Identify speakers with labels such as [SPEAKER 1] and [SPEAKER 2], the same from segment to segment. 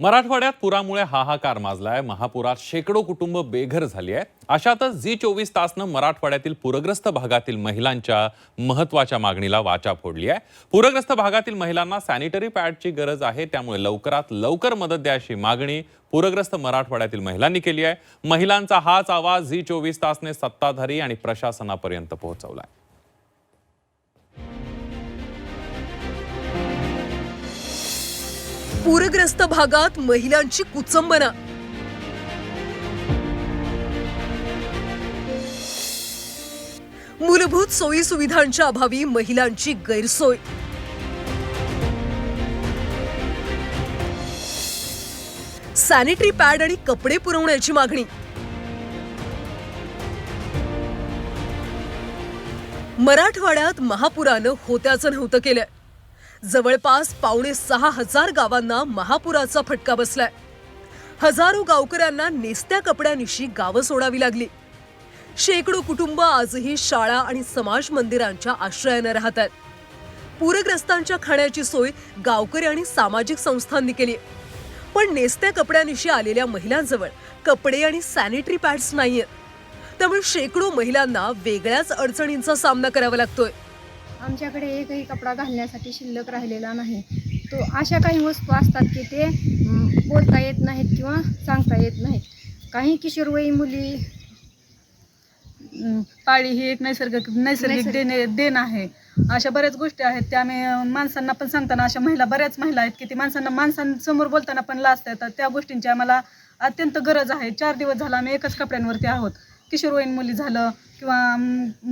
[SPEAKER 1] मराठवाड्यात पुरामुळे हाहाकार माजलाय. महापुरात शेकडो कुटुंब बेघर झाली आहे अशातच झी चोवीस तासनं मराठवाड्यातील पूरग्रस्त भागातील महिलांच्या महत्त्वाच्या मागणीला वाचा फोडली आहे. पूरग्रस्त भागातील महिलांना सॅनिटरी पॅडची गरज आहे. त्यामुळे लवकरात लवकर मदत द्या अशी मागणी पूरग्रस्त मराठवाड्यातील महिलांनी केली आहे. महिलांचा हाच आवाज झी चोवीस तासने सत्ताधारी आणि प्रशासनापर्यंत पोहोचवलाय.
[SPEAKER 2] पूरग्रस्त भागात महिलांची कुचंबना. मूलभूत सोयी सुविधांच्या अभावी महिलांची गैरसोय. सॅनिटरी पॅड आणि कपडे पुरवण्याची मागणी. मराठवाड्यात महापुरानं होत्याचं नव्हतं केलं जवळपास पावणे सहा हजार गावांना महापुराचा फटका बसलाय. हजारो गावकऱ्यांना नेसत्या कपड्यानिशी गावं सोडावी लागली. शेकडो कुटुंब आजही शाळा आणि समाज मंदिरांच्या आश्रयानं राहत आहेत पूरग्रस्तांच्या खाण्याची सोय गावकरी आणि सामाजिक संस्थांनी केली. पण नेसत्या कपड्यानिशी आलेल्या महिलांजवळ कपडे आणि सॅनिटरी पॅड्स नाहीयेत. त्यामुळे शेकडो महिलांना वेगळ्याच अडचणींचा सामना करावा लागतोय.
[SPEAKER 3] आमच्याकडे एकही कपडा घालण्यासाठी शिल्लक राहिलेला नाही. तो अशा काही वस्तू असतात की ते बोलता येत नाहीत किंवा सांगता येत नाहीत. काही किशोरवयी मुली
[SPEAKER 4] पाळी ही एक नैसर्गिक नैसर्गिक. देणे देण आहे. अशा बऱ्याच गोष्टी आहेत. त्या आम्ही माणसांना पण सांगताना अशा महिला बऱ्याच महिला आहेत की ती माणसांना माणसांसमोर बोलताना पण लाजता येतात त्या गोष्टींची आम्हाला अत्यंत गरज आहे. चार दिवस झाला आम्ही एकच कपड्यांवरती आहोत. किशोरवयीन मुली झालं किंवा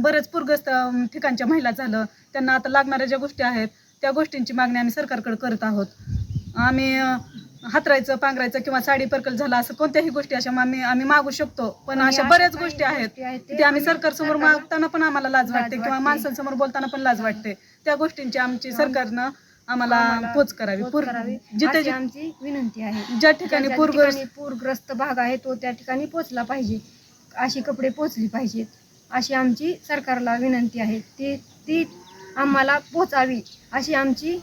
[SPEAKER 4] बरेच पूरग्रस्त ठिकाणच्या महिला झालं त्यांना आता लागणाऱ्या ज्या गोष्टी आहेत त्या गोष्टींची मागणी आम्ही सरकारकडे करत आहोत. आम्ही हातरायचं पांघरायचं किंवा साडी पर्कल झालं असं कोणत्याही गोष्टी अशा आम्ही आम्ही मागू शकतो. पण अशा बऱ्याच गोष्टी आहेत
[SPEAKER 3] ते
[SPEAKER 4] आम्ही सरकारसमोर मागताना पण आम्हाला लाज वाटते किंवा. माणसांसमोर बोलताना पण लाज वाटते. त्या गोष्टींची आमची सरकारनं आम्हाला पोच करावी. पूर जिथे
[SPEAKER 3] आमची विनंती आहे.
[SPEAKER 4] ज्या ठिकाणी
[SPEAKER 3] ज्या
[SPEAKER 4] पूरग्रस्त
[SPEAKER 3] ठिकाणी पूरग्रस्त भाग आहे तो त्या ठिकाणी पोचला पाहिजे. अशी कपडे पोचली पाहिजेत. अशी आमची सरकारला विनंती आहे. ती ती आम्हाला पोचावी अशी आमची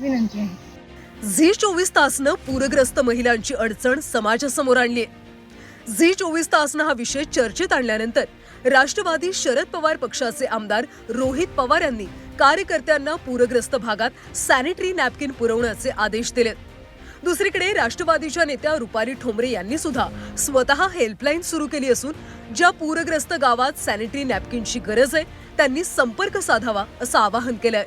[SPEAKER 3] विनंती आहे.
[SPEAKER 2] झी चोवीस तासनं पूरग्रस्त महिलांची अडचण समाजासमोर आणली झी चोवीस तासनं हा विषय चर्चेत आणल्यानंतर राष्ट्रवादी शरद पवार पक्षाचे आमदार रोहित पवार यांनी कार्यकर्त्यांना पूरग्रस्त भागात सॅनिटरी नॅपकिन पुरवण्याचे आदेश दिलेत. दुसरीकडे राष्ट्रवादीच्या नेत्या रुपाली ठोंबरे यांनी सुद्धा स्वतः हेल्पलाईन सुरू केली असून ज्या पूरग्रस्त गावात सॅनिटरी नॅपकिनची गरज आहे त्यांनी संपर्क साधावा असं आवाहन केलंय.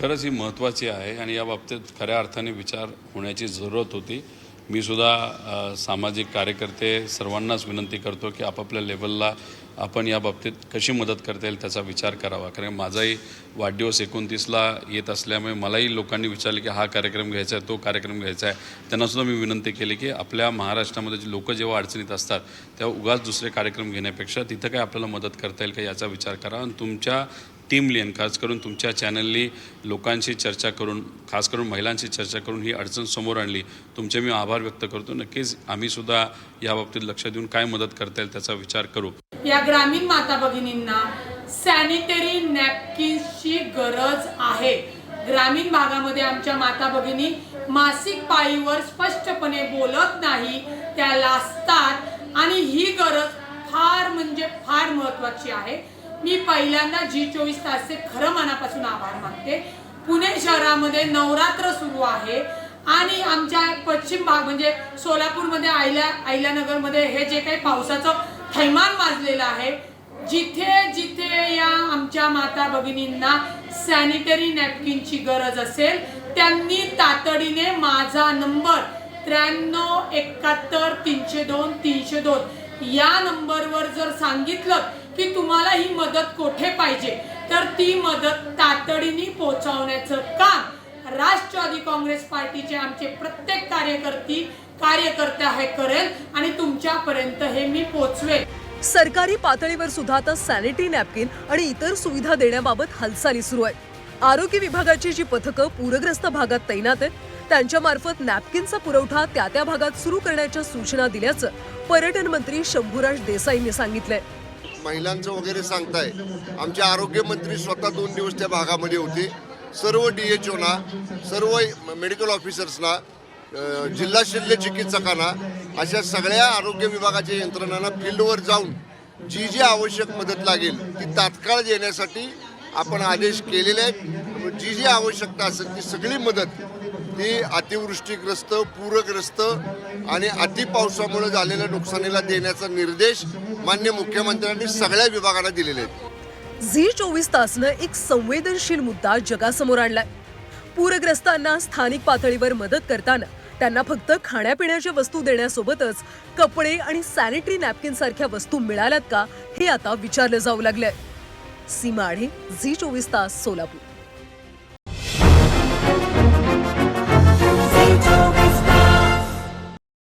[SPEAKER 5] खरंच ही महत्त्वाची आहे आणि या बाबतीत खऱ्या अर्थाने विचार होण्याची जरूरत होती. मी सुद्धा सामाजिक कार्यकर्ते सर्वांनाच विनंती करतो की आपापल्या लेवलला आपण या बाबतीत कशी मदत करता येईल त्याचा विचार करावा. कारण माझाही वाढदिवस एकोणतीसला येत असल्यामुळे मलाही लोकांनी विचारले की हा कार्यक्रम घ्यायचा आहे तो कार्यक्रम घ्यायचा आहे. त्यांनासुद्धा मी विनंती केली की आपल्या महाराष्ट्रामध्ये जे लोक जेव्हा अडचणीत असतात तेव्हा उगाच दुसरे कार्यक्रम घेण्यापेक्षा तिथं काय आपल्याला मदत करता येईल का याचा विचार करा. आणि तुमच्या टीमली आणि खास करून तुमच्या चॅनलनी लोकांशी चर्चा करून खास करून महिलांशी चर्चा करून ही अडचण समोर आणली. तुमचे मी आभार व्यक्त करतो. नक्कीच आम्ही सुद्धा या बाबतीत लक्ष देऊन काय मदत करता येईल त्याचा विचार करू.
[SPEAKER 6] या ग्रामीण माता भगिनींना सॅनिटरी नॅपकिन्सची गरज आहे. ग्रामीण भागामध्ये आमच्या माता भगिनी मासिक पाळीवर स्पष्टपणे बोलत नाही त्या लाजतात आणि ही गरज फार म्हणजे फार महत्वाची आहे. मी पहिल्यांदा जी चोवीस तासचे खरं मनापासून आभार मानते. पुणे शहरामध्ये नवरात्र सुरू आहे आणि आमच्या पश्चिम भाग म्हणजे सोलापूरमध्ये आयल्या आयल्यानगरमध्ये हे जे काही पावसाचं थैमान वाजलेलं आहे जिथे जिथे या आमच्या माता भगिनींना सॅनिटरी नॅपकिनची गरज असेल त्यांनी तातडीने माझा नंबर त्र्याण्णव एकाहत्तर तीनशे दोन तीनशे दोन या नंबरवर जर सांगितलं की तुम्हाला ही मदत कोठे पाहिजे? तर ती मदत तातडीने पोहोचवण्याचं काम राष्ट्रवादी काँग्रेस पार्टीचे आमचे प्रत्येक कार्यकर्ती कार्यकर्ते हे करेल आणि तुमच्यापर्यंत हे मी पोचवेल
[SPEAKER 2] सरकारी पातळीवर सुद्धा आता सॅनिटरी नॅपकिन आणि इतर सुविधा देण्याबाबत हालचाली सुरू आहेत. आरोग्य विभागाची जी पथकं पूरग्रस्त भागात तैनात आहेत त्यांच्यामार्फत नॅपकिनचा पुरवठा त्या त्या भागात सुरू करण्याच्या सूचना दिल्याचं पर्यटन मंत्री शंभूराज देसाईंनी सांगितलंय.
[SPEAKER 7] महिलांचं वगैरे सांगताय. आमचे आरोग्यमंत्री स्वतः दोन दिवस त्या भागामध्ये होते. सर्व डी एच ओना सर्व मेडिकल ऑफिसर्सना जिल्हा शल्य चिकित्सकांना अशा सगळ्या आरोग्य विभागाच्या यंत्रणांना फील्डवर जाऊन जी जी आवश्यक मदत लागेल ती तात्काळ देण्यासाठी आपण आदेश केलेले आहेत. जी जी आवश्यकता असेल ती सगळी मदत ती अतिवृष्टीग्रस्त पूरग्रस्त आणि अतिपावसामुळे झालेल्या नुकसानीला देण्याचा निर्देश मान्य मुख्यमंत्र्यांनी सगळ्या विभागांना दिलेले आहेत.
[SPEAKER 2] झी चोवीस तासनं एक संवेदनशील मुद्दा जगासमोर आणलाय. पूरग्रस्तांना स्थानिक पातळीवर मदत करताना त्यांना फक्त खाण्यापिण्याच्या वस्तू देण्यासोबतच कपडे आणि सॅनिटरी नॅपकिन सारख्या वस्तू मिळाल्यात का हे आता विचारलं जाऊ लागलंय. सीमा आढे झी चोवीस तास सोलापूर.